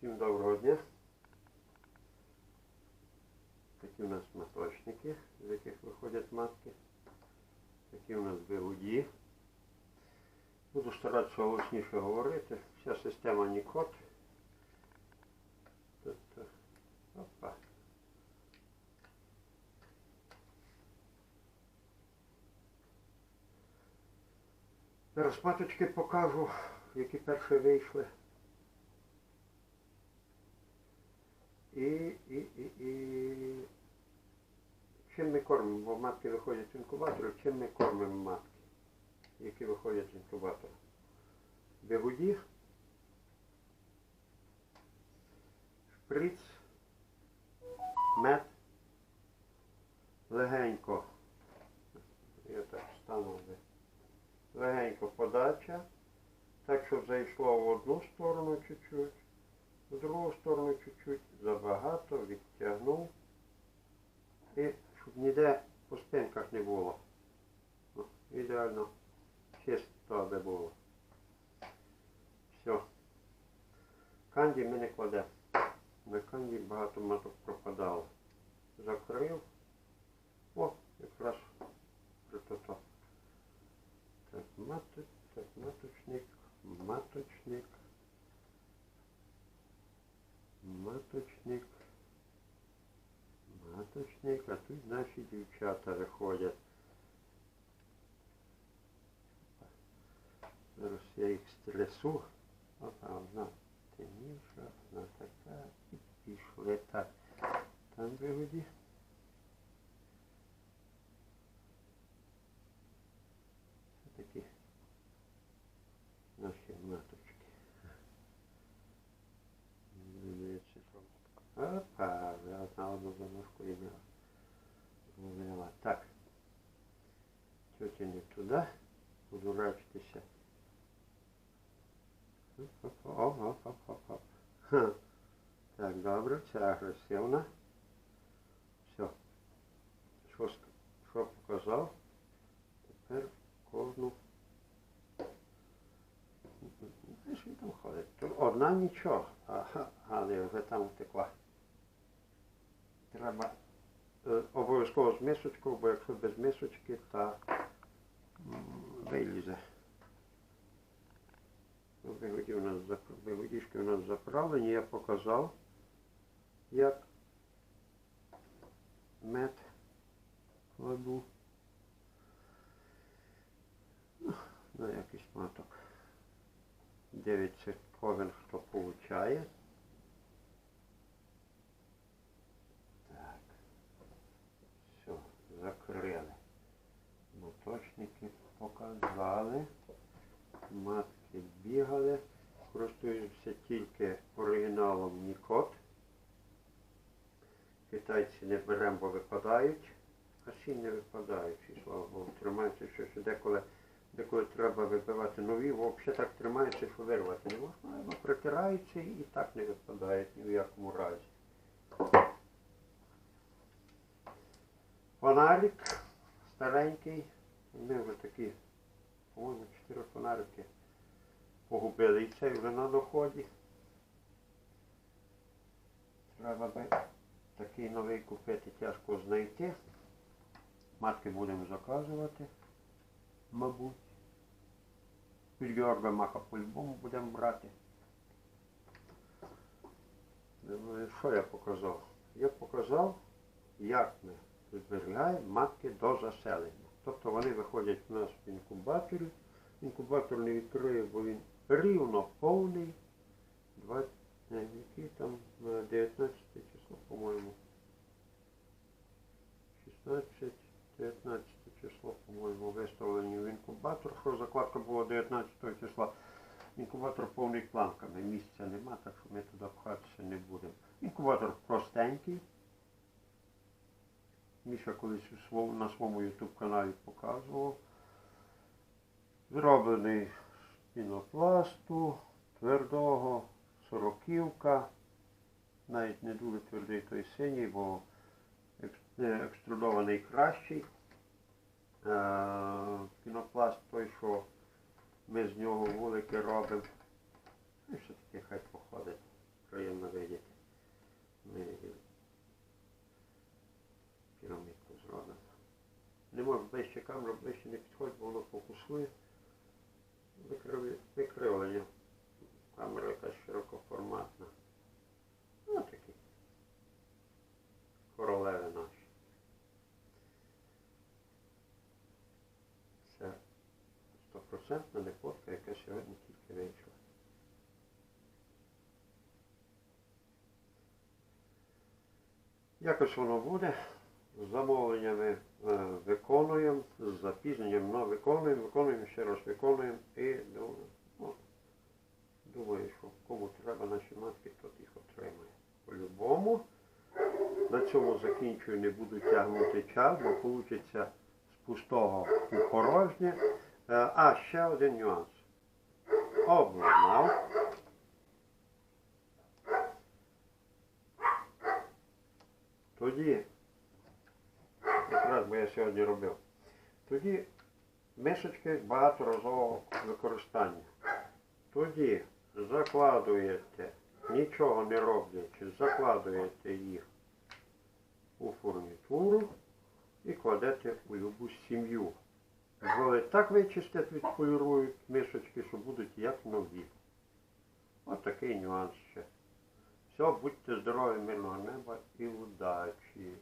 Всім доброго дня. Такі у нас маточники, з яких виходять матки. Такі у нас бигуді. Буду старатися голосніше говорити. Вся система Нікот. Тобто, опа. Зараз маточки покажу, які перші вийшли. І, і, чим ми кормимо, бо матки виходять з інкубатора, чим ми кормимо матки, які виходять з інкубатора. Бігуді, шприц, мед, легенько, я так стану, де, легенько подача, так, щоб зайшло в одну сторону чуть-чуть. В другу сторону чуть-чуть забагато, відтягнув. І щоб ніде по спинках не було. О, ідеально чисто аби було. Все. Канді ми не кладемо. На канді багато маток пропадало. Закрив. О, якраз про то. Так, маточ, так, маточник, дівчата виходять. Зараз я їх стресу. Опа, одна темніша, одна така. І пішли так. Там вигоді. Це такі наші маточки. Дивіться, що. Опа, я на одну заножку і не Зловила. Так. Тетя не туди. Оп-оп-оп-оп-оп-оп. Так, добре, це агресивна. Все. Що, що показав? Тепер кожну. Знаєш, він там ходить. Одна нічого, а, а вже там втекла. Треба обов'язково з мисочкою, бо якщо без мисочки, то вилізе. Ну, Вигоді у нас заправлені, я показав, як мед кладу. Ну, На якийсь маток. 9 кожен хто получає. Так. Все, закрили. Моточники показали. Матки бігали. Користуюся тільки оригіналом Нікот. Китайці не беремо, бо випадають. А всі не випадають, і слава Богу. Тримаються щось деколи. Деколи треба вибивати нові, взагалі так тримаються, що вирвати не можна, воно притираються і так не випадають ні в якому разі. Фонарик старенький. Ми вже такі, по-моєму, чотири фонарики погубили. І цей вже на доході. Треба би такий новий купити, тяжко знайти. Матки будемо заказувати мабуть. Від Георга Маха по-любому будемо брати. Що я показав? Я показав, як ми зберігаємо матки до заселення. Тобто вони виходять в інкубаторі. Інкубатор не відкриє, бо він рівно повний. 20, не, який там е, 19 число, по-моєму. 16, 19 число, по-моєму, виставлені в інкубатор, що закладка була 19 числа. Інкубатор повний планками, місця нема, так що ми туди пхатися не будемо. Інкубатор простенький. Міша колись на своєму YouTube каналі показував. Зроблений з пінопласту, твердого, сороківка. Навіть не дуже твердий той синій, бо екструдований кращий. Е, Пінопласт той, що ми з нього вулики робимо. Ну, І все таки хай походить. Приємно ближче камеру, ближче не підходь, бо воно фокусує. Викривлення. Камера якась широкоформатна. Ну такі. Королеви наші. Це стопроцентна некотка, яка сьогодні тільки вийшла. Якось воно буде. Замовленнями е, виконуємо, з запізненням але виконуємо, виконуємо, ще раз виконуємо і ну, ну, думаю, що кому треба наші матки, тот їх отримає. По-любому. На цьому закінчую, не буду тягнути час, бо вийде з пустого у порожнє. Е, А, ще один нюанс. Обладнав. Тоді, сьогодні робив, тоді мисочки багаторазового використання. Тоді закладуєте, нічого не роблячи, закладуєте їх у фурнітуру і кладете у любу сім'ю. Бо так вичистять, відполірують мисочки, що будуть як нові. Ось такий нюанс ще. Все, будьте здорові, мирного неба і удачі.